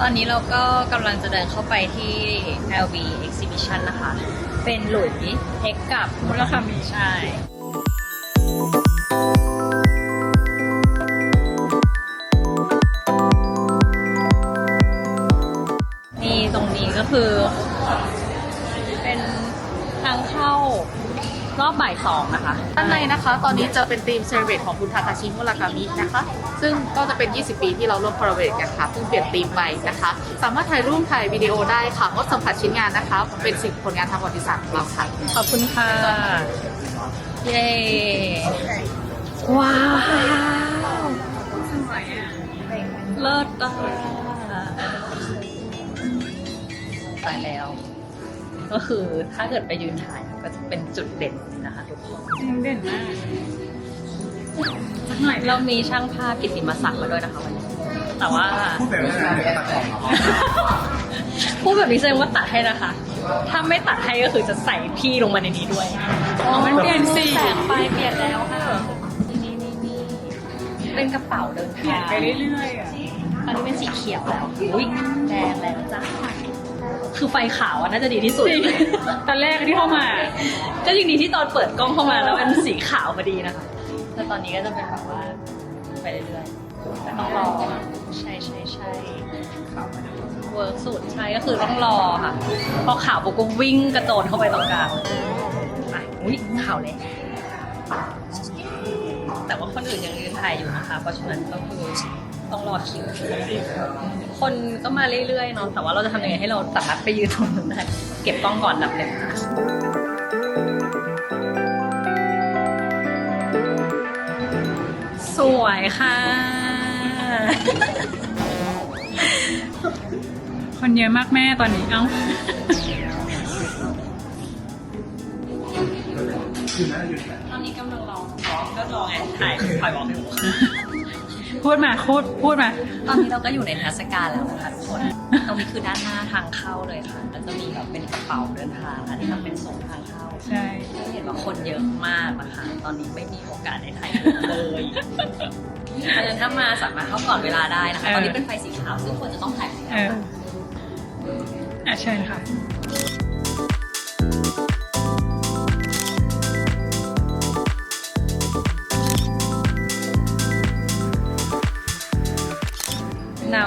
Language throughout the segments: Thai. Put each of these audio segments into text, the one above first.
ตอนนี้เราก็กำลังจะเดินเข้าไปที่ LV Exhibition นะคะ เป็นหลุยเอ็กกับมุลคามิใช่นี่ตรงนี้ก็คือ เป็นทางเข้า รอบบ่ายสองนะคะด้านในนะคะ ตอนนี้จะเป็นธีมเซเลบรตของคุณทาคาชิมุรากามินะคะ ซึ่งก็จะเป็น 20 ปีที่เราร่วมคอลลาเบรตกันค่ะเพิ่งเปลี่ยนธีมไปนะคะ สามารถถ่ายรูปถ่ายวิดีโอได้ค่ะงดสัมผัสชิ้นงานนะคะ เป็นสิ่งผลงานทางประวัติศาสตร์ของเราค่ะ ขอบคุณค่ะ เย้ว้าวเลิศอะตายแล้ว ก็คือถ้าเกิดไปยืนถ่าย ก็จะเป็นจุดเด่นนะคะทุกคนเด่นมากเรามีช่างภาพกิตติมศักดิ์มาด้วยนะคะวันนี้แต่ว่า พูดแบบนี้เลยตัดต่อเหรอพูดแบบนี้แสดงว่าตัดให้นะคะ ถ้าไม่ตัดให้ก็คือจะใส่พี่ลงมาในนี้ด้วยอ๋อมันเปลี่ยนสีแสงไฟเปลี่ยนแล้วค่ะนี่นี่นี่เป็นกระเป๋าเดินเปลี่ยทานงไปเรื่อยๆอะตอนนี้เป็นสีเขียวแล้วอุ้ยแดงแล้วจ้า คือไฟขาวอะน่าจะดีที่สุดจริงตอนแรกที่เข้ามา ก็ยังดีที่ตอนเปิดกล้องเข้ามาแล้วเป็นสีขาวพอดีนะคะแต่ตอนนี้ก็จะเป็นแบบว่าไปเรื่อยๆแต่ต้องรอใช่ใช่ใช่เวิร์กสุดใช่ก็คือต้องรอค่ะ พอข่าวปุ๊บก็วิ่งกระโจนเข้าไปตรงกลางไปอุ้ยข่าวเลยแต่ว่าคนอื่นยังยืนถ่ายอยู่นะคะ เพราะฉะนั้นก็คือ ต้องรอคิว คนก็มาเรื่อยๆเนาะแต่ว่าเราจะทำยังไงให้เราสามารถไปยืนตรงนั้นได้เก็บกล้องก่อนดับเลยค่ะสวยค่ะ คนเยอะมากแม่ตอนนี้เอ้าตอนนี้กำลังรอก็รอไงถ่ายถ่ายบอกอยู่ พูดมาพูดพูดมา ตอนนี้เราก็อยู่ในเทรรศกาลแล้วนะคะทุกคนตรงนี้คือด้านหน้าทางเข้าเลยค่ะแล้วจะมีแบบเป็นกระเป๋าเดินทางค่ะที่ทำเป็นโซนทางเข้าใช่จะเห็นว่าคนเยอะมากนะคะตอนนี้ไม่มีโอกาสได้ถ่ายรูปเลยเพราะฉะนั้นถ้ามาสามารถเข้าก่อนเวลาได้นะคะ ตอนนี้เป็นไฟสีขาวซึ่งควรจะต้องถ่ายสีเอขาวออะเชิญค่ะ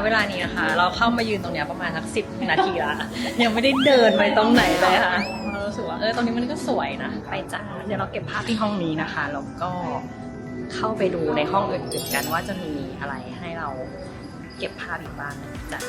เวลานี้นะคะ เราเข้ามายืนตรงเนี้ยประมาณสักสิบนาทีละยังไม่ได้เดินไปตรงไหนเลยค่ะเรารู้สึกว่าเออตรงนี้มันก็สวยนะไปจ้าเดี๋ยวเราเก็บภาพที่ห้องนี้นะคะแล้วก็เข้าไปดูในห้องอื่นๆกันว่าจะมีอะไรให้เราเก็บภาพอีกบ้างจ้ะ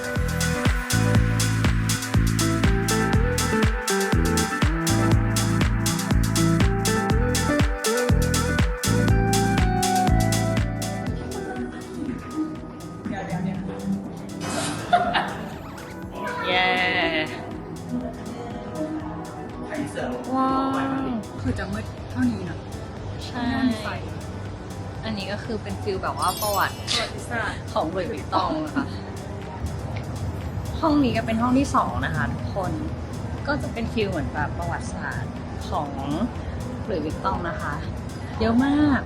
คือจะมืดเท่านี้นะใช่อันนี้ก็คือเป็นฟิลแบบว่าประวัติประวัติศาสตร์ของหลุยส์วิตตองนะคะ ห้องนี้ก็เป็นห้องที่สองนะคะทุกคน ก็จะเป็นฟิลเหมือนแบบประวัติศาสตร์ของหลุยส์วิตตองนะคะ เยอะมาก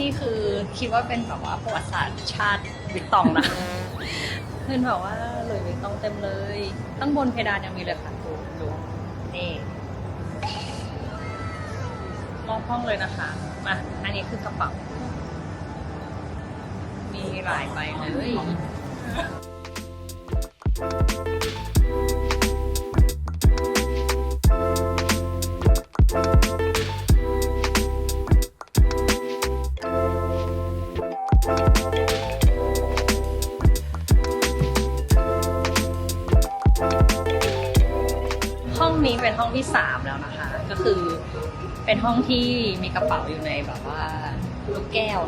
นี่คือคิดว่าเป็นแบบว่าประวัติศาสตร์ชาติวิตตองนะเป็นแบบว่าหลุยส์วิตตองเต็มเลย ตั้งบนเพดานยังมีเลยค่ะ ห้องเลยนะคะมาอันนี้คือกระเป๋า มีหลายใบเลย ห้องที่มีกระเป๋าอยู่ในแบบว่าลูกแก้ว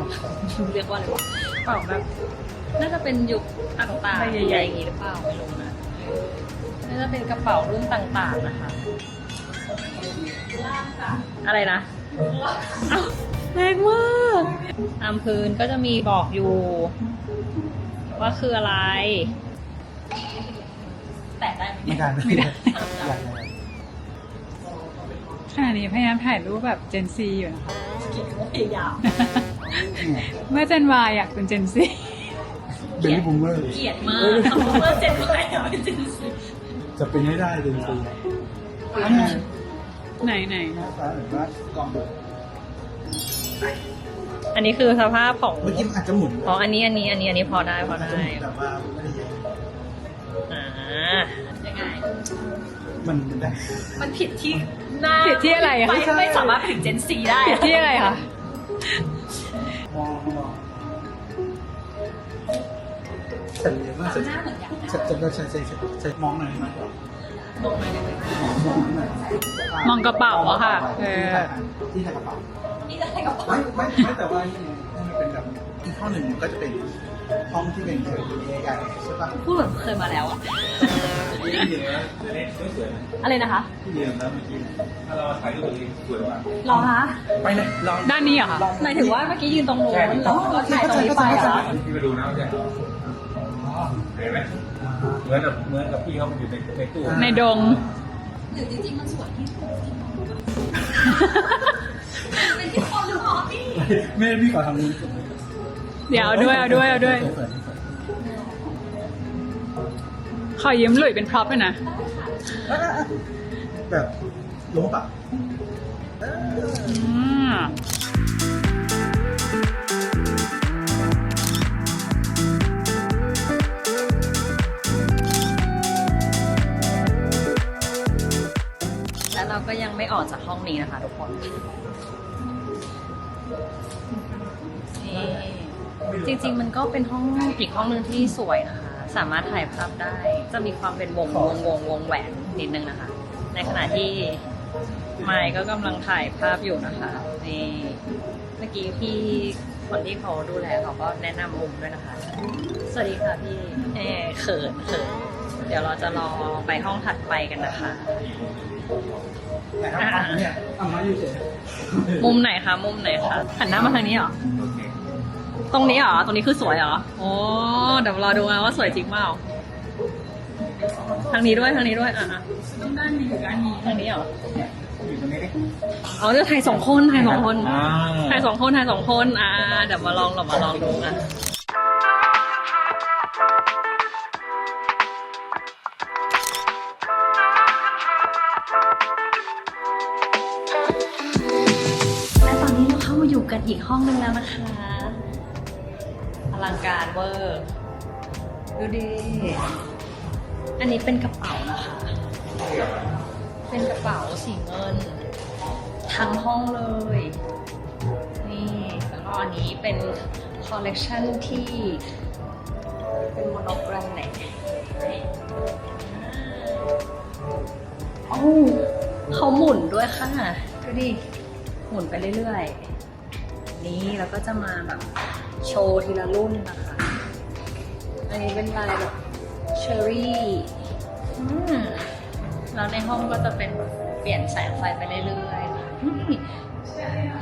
เรียกว่าอะไรวะกระเปล่าแบบน่าจะเป็นยุคต่างๆใหญ่ๆอย่างนี้หรือเปล่าไม่รู้นะน่าจะเป็นกระเป๋ารุ่นต่างๆนะคะ อะไรนะแรงมากตามพื้นก็จะมีบอกอยู่ ว่าคืออะไร แตะได้ไหมไม่ได้ไม่ได้ ขณะนี้พยายามถ่ายรูปแบบเจนซีอยู่นะคะพยายามเนี่ยเมื่อเจนวายอยากเป็นเจนซีเบบี้บูมเมอร์เกลียดมากเขาเมื่อเจ็ดไปอะเป็นเจนซีจะเป็นไม่ได้จริงไหนไหนๆหน้าตาเหมือนว่ากล่องอันนี้คือสภาพของเมื่อกี้มันอาจจะหมุนอ๋ออันนี้อันนี้อันนี้อันนี้พอได้พออาจจะได้หมุนแต่ว่าไม่ได้เยอะอ่ายังไงมันมันได้มันผิดที่ หน้าผิดที่อะไรอะไม่ไม่สามารถถึงเจนซีได้ผิดที่อะไรคะมองมองฉันเรียนว่าฉันฉันจะก็ใช้ใช้ใช้มองหน่อยมากกว่ามองไปได้ไหมมองมองหน่อยมองกระเป๋าอะค่ะเออ ที่ใส่กระเป๋า นี่จะให้กับไม่ไม่ไม่แต่ว่านี่มันเป็นแบบอีกห้องหนึ่งมันก็จะเป็นห้องที่เป็นเทอร์ใหญ่ใช่ปะพูดเหมือนเคยมาแล้วอะ ที่เรียนแล้วไม่สวยอะไรนะคะที่เรียนแล้วเมื่อกี้ถ้าเราถ่ายรูปตัวเองสวยมากรอคะไปเลยลองด้านนี้เหรอคะหมายถึงว่าเมื่อกี้ยืนตรงนู้นแล้วก็ถ่ายตรงนี้ไปเหรอพี่ไปดูนะเนี่ยเห็นไหมเหมือนกับเหมือนกับพี่เขามันอยู่ในในตู้ในดงหรือจริงๆมันสวยที่ถูกเป็นที่คนหรือเปล่าพี่แม่พี่ขอทำนี้เดี๋ยวเอาด้วยเอาด้วยเอาด้วย ขอยืมหลุยเป็นพร็อพด้วยนะ แบบล้มปะอืมและเราก็ยังไม่ออกจากห้องนี้นะคะทุกคนนี่จริงๆ มันก็เป็นห้องอีกห้องหนึ่งที่สวยนะคะ สามารถถ่ายภาพได้ จะมีความเป็นวงวงวงวงแหวนนิดนึงนะคะ ในขณะที่ไมค์ก็กำลังถ่ายภาพอยู่นะคะนี่เมื่อกี้พี่คนที่เขาดูแลเขาก็แนะนำมุมด้วยนะคะ สวัสดีค่ะพี่เออเขินเขินเดี๋ยวเราจะรอไปห้องถัดไปกันนะคะ แต่ถ้าเนี่ยเอามาอยู่เฉยมุมไหนคะ มุมไหนคะหันหน้ามาทางนี้เหรอ ตรงนี้เหรอ ตรงนี้คือสวยเหรอ โอ้เดี๋ยวรอดูนะว่าสวยจริงเปล่า ทางนี้ด้วย ทางนี้ด้วย อะอะด้านนี้อยู่ด้านนี้ทางนี้เหรออยู่ตรงนี้ดิอ๋อจะถ่ายสองคนถ่ายสองคนอ่าถ่ายสองคนถ่ายสองคน อ่า เดี๋ยวมาลองเรามาลองดูอะและตอนนี้เราเข้ามาอยู่กันอีกห้องนึงแล้วนะคะอ ลังการเวอร์ดูดิ อันนี้เป็นกระเป๋านะคะ เป็นกระเป๋าสีเงิน ทั้งห้องเลย นี่แล้วก็อันนี้เป็นคอลเลกชันที่เป็นโมโนแกรมไหนโอ้าวเขาหมุนด้วยค่ะ ดูดิ หมุนไปเรื่อยๆ นี่แล้วก็จะมาแบบ โชว์ทีละรุ่นนะคะ อันนี้เป็นลายแบบเชอรี่อืมแล้วในห้องก็จะเป็นเปลี่ยนแสงไฟไปเรื่อยๆนี่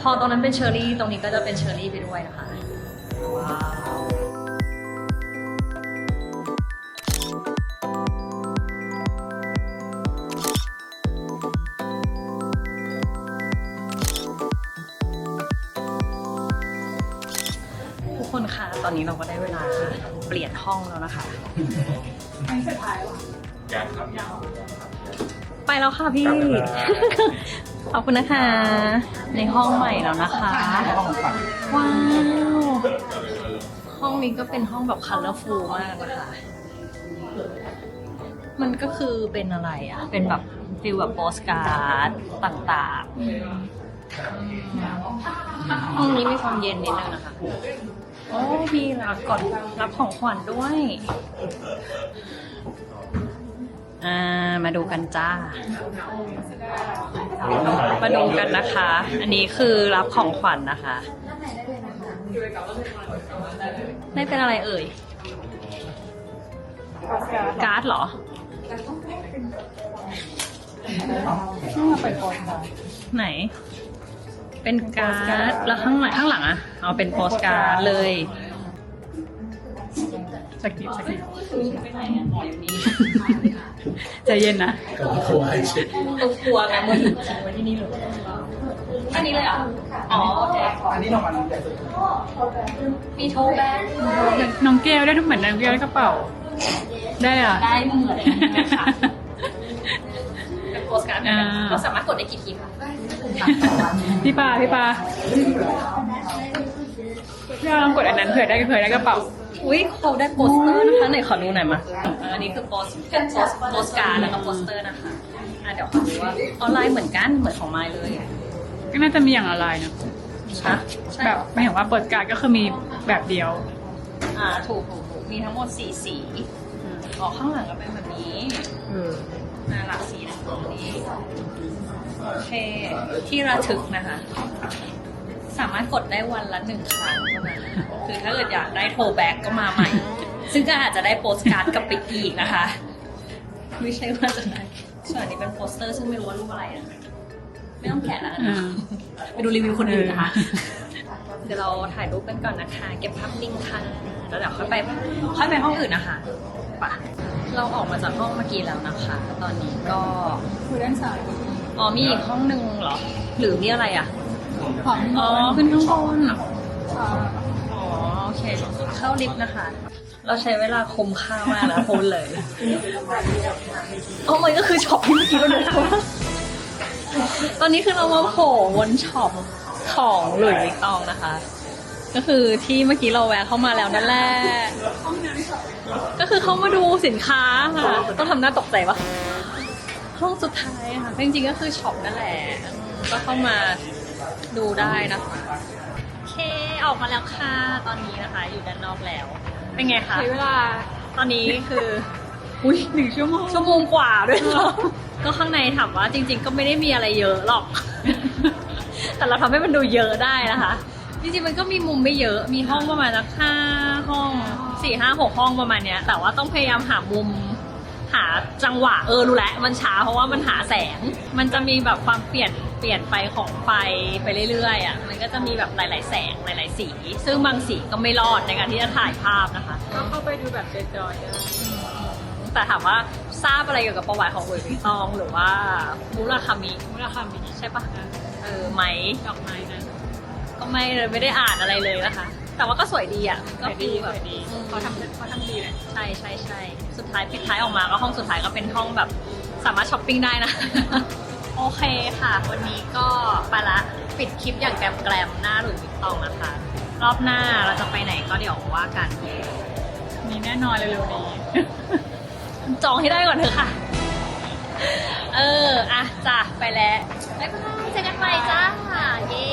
พอตรงนั้นเป็นเชอรี่ ตรงนี้ก็จะเป็นเชอรี่ไปด้วยนะคะ ว้าว อนนี้เราก็ได้เวลาเปลี่ยนห้องแล้วนะคะอยากครับไปแล้วค่ะพี่ ขอบคุณนะคะ ในห้องใหม่แล้วนะคะห้องฝั่งว้าว ห้องนี้ก็เป็นห้องแบบคัลเลอร์ฟูลมากนะคะ มันก็คือเป็นอะไรอะ เป็นแบบฟิลแบบโปสการ์ดต่างๆห้องนี้มีความเย็นนิดนึงนะคะ โอ้มีรับก่อนรับของขวัญด้วย อ่า มาดูกันจ้า มาดูกันนะคะ อันนี้คือรับของขวัญนะคะ ได้เป็นอะไรเอ่ย การ์ดเหรอไหน เป็นการ์ดแล้วข้างหลังข้างหลังอะเอาเป็นโปสการ์ดเลยสกิปสกิปใจเย็นนะกับโคไอเช็คเรากลัวไงมือถือทิ้งไว้ที่นี่เลยอันนี้เลยเหรออ๋อโอเคอันนี้รางวัลใหญ่สุดมีโทแบ็กน้องแก้วได้ทุกเหมือนน้องแก้วได้กระเป๋า ได้เหรอะ ได้เหมือนเลยค่ะเป็น โปสการ์ดอ่าเราสามารถกดได้กี่ทีคะพี่ปาพี่ปาพี่ปาลองกดอันนั้นเผื่อได้เผื่อได้กระเป๋าอุ้ยเขาได้โปสเตอร์นะคะไหนขอดูหน่อยมาอันนี้คือโปสเป็นโปสโปสการ์ดแล้วก็โปสเตอร์นะคะอะเดี๋ยวขอดูว่าออนไลน์เหมือนกันเหมือนของไมล์เลย ก็น่าจะมีอย่างอะไรนะฮะใช่แบเหบรอไม่เห็นว่าเปิดการดก็คือมีแบบเดียว อ่าถูกถูกถูก มีทั้งหมดสี่สีอ๋อข้างหลังก็เป็นแบบนี้เออน่ารักสีนะตรงนี้ โอเค ที่ระทึกนะคะ สามารถกดได้วันละหนึ่งครั้งเท่านั้นคือถ้าเกิดอยากได้โทรแบ็กก็มาใหม่ ซึ่งก็อาจจะได้โปสการ์ดกลับไปอีกนะคะ ไม่ใช่ว่าจะได้ส่วนอันนี้เป็นโปสเตอร์ซึ่งไม่รู้ว่ารูปอะไรนะไม่ต้องแกะแล้วกันนะอ่าไปดูรีวิวคนอื่นนะคะเออเดี๋ยวเราถ่ายรูปกันก่อนนะคะ เก็บภาพนิ่งค่ะ แล้วเดี๋ยวค่อยไปค่อยไปห้องอื่นนะคะไปเราออกมาจากห้องเมื่อกี้แล้วนะคะ ตอนนี้ก็คุยด้านซ้ายอ๋อมีอีกห้องหนึ่งเหรอ หรือมีอะไรอะของอ๋อขึ้นข้างบนอ๋อโอเคเข้าลิฟต์นะคะ เราใช้เวลาคุ้มค่ามากนะพูดเลยโอ้มันก็คือช็อปที่เมื่อกี้เราเดินเข้ามาตอนนี้คือเรามาโผล่บนช็อปของหลุยส์วิกตองนะคะ ก็คือที่เมื่อกี้เราแวะเข้ามาแล้วนั่นแหละก็คือเข้ามาดูสินค้าค่ะ ต้องทำหน้าตกใจปะห้องสุดท้ายอะค่ะจริงๆก็คือช็อปนั่นแหละ ก็เข้ามาดูได้นะคะโอเคออกมาแล้วค่ะตอนนี้นะคะ อยู่ด้านนอกแล้ว เป็นไงคะใช้เวลาตอนนี้คือ อุ้ยหนึ่งชั่วโมงชั่วโมงกว่าด้วยซ้ำก็ข้างในถามว่าจริง ๆ ก็ไม่ได้มีอะไรเยอะหรอก แต่เราทำให้มันดูเยอะได้นะคะ จริงๆมันก็มีมุมไม่เยอะ มีห้องประมาณสักห้าห้องสี่ห้าหกห้องประมาณเนี้ย แต่ว่าต้องพยายามหามุม หาจังหวะเออรู้แล้วมันช้าเพราะว่ามันหาแสง มันจะมีแบบความเปลี่ยนเปลี่ยนไปของไฟไปเรื่อยๆอะ มันก็จะมีแบบหลาย ๆ แสงหลาย ๆ สี ซึ่งบางสีก็ไม่รอดในการที่จะถ่ายภาพนะคะ ก็เข้าไปดูแบบจอยๆได้แต่ถามว่าทราบอะไรเกี่ยวกับประวัติของหลุยส์วิตตอง หรือว่ามุราคามิมูลค่ามีใช่ปะเออไหมดอกไม้นั้นก็ ไม่เลยไม่ได้อ่านอะไรเลยนะคะ แต่ว่าก็สวยดีอะก็สวยคืดีอสแบบวยดีอืมเขาทำเขาทำดีเลยใช่ใช่ใช่สุดท้ายปิดท้ายออกมาก็ห้องสุดท้ายก็เป็นห้องแบบสามารถช้อปปิ้งได้นะ โอเคค่ะ วันนี้ก็ไปละปิดคลิปอย่างแกรมแกรมๆหน้าหลุยส์วิตตองนะคะ รอบหน้าเราจะไปไหนก็เดี๋ยวว่ากันมีแน่นอนเร็วๆนี้จองให้ได้ก่อนเถอะค่ะ เออ อะจ้ะไปแล้วบ๊ายบายเจอกันใหม่จ้าเย้